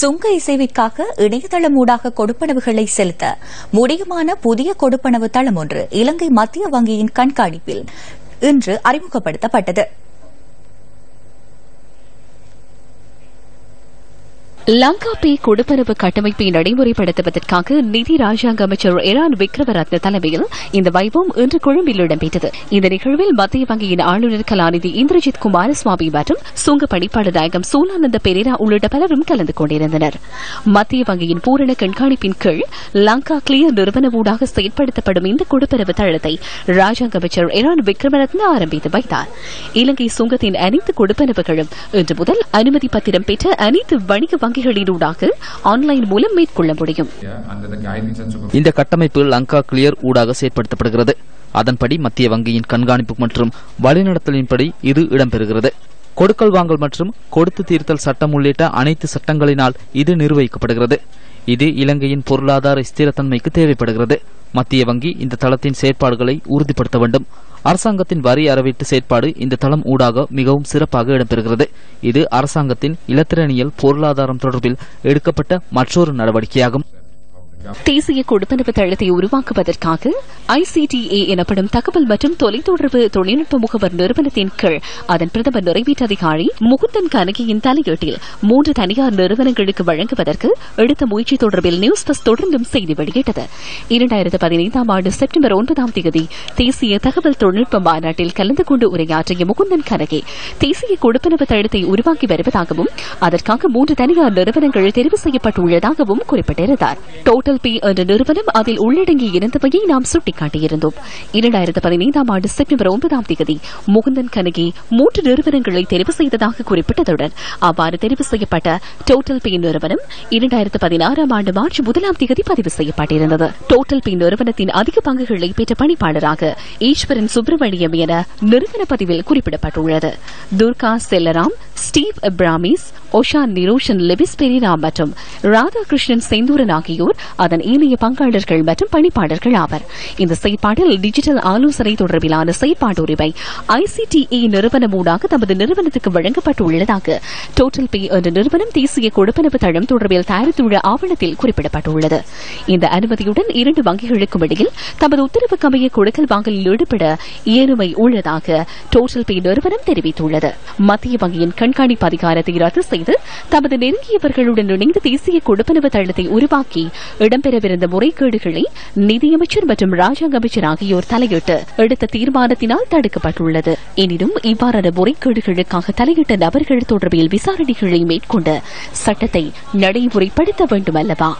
சுங்க இசைவிற்காக இணையதளம் ஊடாக கொடுப்பனவுகளை செலுத்த முடியுமான புதிய கொடுப்பனவு தளம் ஒன்று இலங்கை மத்திய வங்கியின் கண்காணிப்பில் இன்று அறிமுகப்படுத்தப்பட்டது. லங்கா பே கொடுப்பனவு கட்டமைப்பை நடைமுறைப்படுத்துவதற்காக நிதி ராஜாங்க அமைச்சர் எரான் விக்ரமரத்ன தலைமையில் இந்த வைபவம் இன்று கொழும்பில் இடம்பெற்றது. இந்த நிகழ்வில் மத்திய வங்கியின் ஆளுநர் கலாநிதி இந்திரஜித் குமாரசுவாமி மற்றும் சுங்க பணிப்பாளர் நாயகம் சோலானந்த பெரேரா உள்ளிட்ட பலரும் கலந்து கொண்டிருந்தனர். மத்திய வங்கியின் பூரண கண்காணிப்பின் கீழ் லங்கா கிளியர் நிறுவன ஊடாக செயல்படுத்தப்படும் இந்த கொடுப்பனவு தளத்தை ராஜாங்க அமைச்சர் எரான் விக்ரமரத்ன ஆரம்பித்து வைத்தார். இலங்கை சுங்கத்தின் அனைத்து கொடுப்பனவுகளும் இன்று முதல் அனுமதி பத்திரம் பெற்ற அனைத்து வணிக வங்கிகளினூடாக ஆன்லைன் மூலம் மேற்கொள்ள முடியும். இந்த கட்டமைப்பு லங்கா கிளியர் ஊடாக செயற்படுத்தப்படுகிறது. அதன்படி மத்திய வங்கியின் கண்காணிப்பு மற்றும் வழிநடத்தலின்படி இது இடம்பெறுகிறது. கொடுக்கல் வாங்கல் மற்றும் கொடுத்து தீர்த்தல் சட்டம் உள்ளிட்ட அனைத்து சட்டங்களினால் இது நிர்வகிக்கப்படுகிறது. இது இலங்கையின் பொருளாதார ஸ்திரத்தன்மைக்கு தேவைப்படுகிறது. மத்திய வங்கி இந்த தளத்தின் செயற்பாடுகளை உறுதிப்படுத்த வேண்டும். அரசாங்கத்தின் வரி அறவீட்டு செயற்பாடு இந்த தளம் ஊடாக மிகவும் சிறப்பாக இடம்பெறுகிறது. இது அரசாங்கத்தின் இலத்திரனியல் பொருளாதாரம் தொடர்பில் எடுக்கப்பட்ட மற்றொரு நடவடிக்கையாகும். தேசிய கொடுப்பனவு தளத்தை உருவாக்குவதற்காக ஐசிடிஏ எனப்படும் தகவல் மற்றும் தொலைத்தொடர்பு தொழில்நுட்ப முகவர் நிறுவனத்தின் கீழ் அதன் பிரதமர் நிறைவேற்று அதிகாரி முகுந்தன் கனகியின் தலையீட்டில் மூன்று தனியார் நிறுவனங்களுக்கு வழங்குவதற்கு எடுத்த முயற்சி தொடர்பில் நியூஸ் பஸ் தொடர்ந்தும் செய்தி வெளியிட்டது. இரண்டாயிரத்து பதினைந்தாம் ஆண்டு செப்டம்பர் ஒன்பதாம் தேதி தேசிய தகவல் தொழில்நுட்ப மாநாட்டில் கலந்து கொண்டு உரையாற்றிய முகுந்தன் கனகே தேசிய கொடுப்பனவு தளத்தை உருவாக்கி வருவதாகவும் அதற்காக மூன்று தனியார் நிறுவனங்கள் தெரிவு செய்யப்பட்டுள்ளதாகவும் குறிப்பிட்டிருந்தார். டோட்டல் பே என்ற நிறுவனம் அதில் உள்ளடங்கி இருந்தவையை நாம் சுட்டிக்காட்டியிருந்தோம். இரண்டாயிரத்து பதினைந்தாம் ஆண்டு செப்டம்பர் ஒன்பதாம் தேதி முகுந்தன் கனகி மூன்று நிறுவனங்களை தெரிவு செய்ததாக குறிப்பிட்டதுடன் அவ்வாறு தெரிவு செய்யப்பட்ட டோட்டல் பி நிறுவனம் இரண்டாயிரத்து பதினாறாம் ஆண்டு மார்ச் முதலாம் தேதி பதிவு செய்யப்பட்டிருந்தது. டோட்டல் பி நிறுவனத்தின் அதிக பங்குகளை பெற்ற பணிப்பாளராக ஈஸ்வரன் சுப்பிரமணியம் என நிறுவன பதிவில் குறிப்பிடப்பட்டுள்ளது. துர்கா செல்லராம் ஸ்டீவ் பிராமிஸ் ஒஷா நிரோஷன் லெபிஸ் பெரிரா மற்றும் ராதாகிருஷ்ணன் செந்தூரன் ஆகியோர் அதன் ஏனைய பங்காளர்கள் மற்றும் பணிப்பாளர்கள் ஆவர். இந்த செயற்பாட்டில் டிஜிட்டல் ஆலோசனை தொடர்பிலான செயற்பாட்டு உரிமை ஐசிடிஏ நிறுவனம் ஊடாக தமது நிறுவனத்துக்கு வழங்கப்பட்டுள்ளதாக டோட்டல் பே என்ற நிறுவனம் தேசிய கொடுப்பனவு தளம் தொடர்பில் தயாரித்துள்ள ஆவணத்தில் குறிப்பிடப்பட்டுள்ளது. இந்த அனுமதியுடன் இரண்டு வங்கிகளுக்கும் இடையில் தமது உத்தரவு கமைய கொடுக்கல் வாங்கலில் ஈடுபட இயலுமை உள்ளதாக டோட்டல் பே நிறுவனம் தெரிவித்துள்ளது. மத்திய வங்கியின் கண்காணிப்பு அதிகாரத்தை ரத்து செய்து தமது நெருங்கியவர்களுடன் இணைந்து தேசிய கொடுப்பனவு தளத்தை உருவாக்கி இடம்பெறவிருந்த முறைகேடுகளை நிதியமைச்சர் மற்றும் ராஜாங்க அமைச்சர் ஆகியோர் தலையிட்டு எடுத்த தீர்மானத்தினால் தடுக்கப்பட்டுள்ளது. எனினும் இவ்வாறான முறைகேடுகளுக்காக தலையிட்ட நபர்கள் தொடர்பில் விசாரணைகளை மேற்கொண்டு சட்டத்தை நடைமுறைப்படுத்த வேண்டும் அல்லவா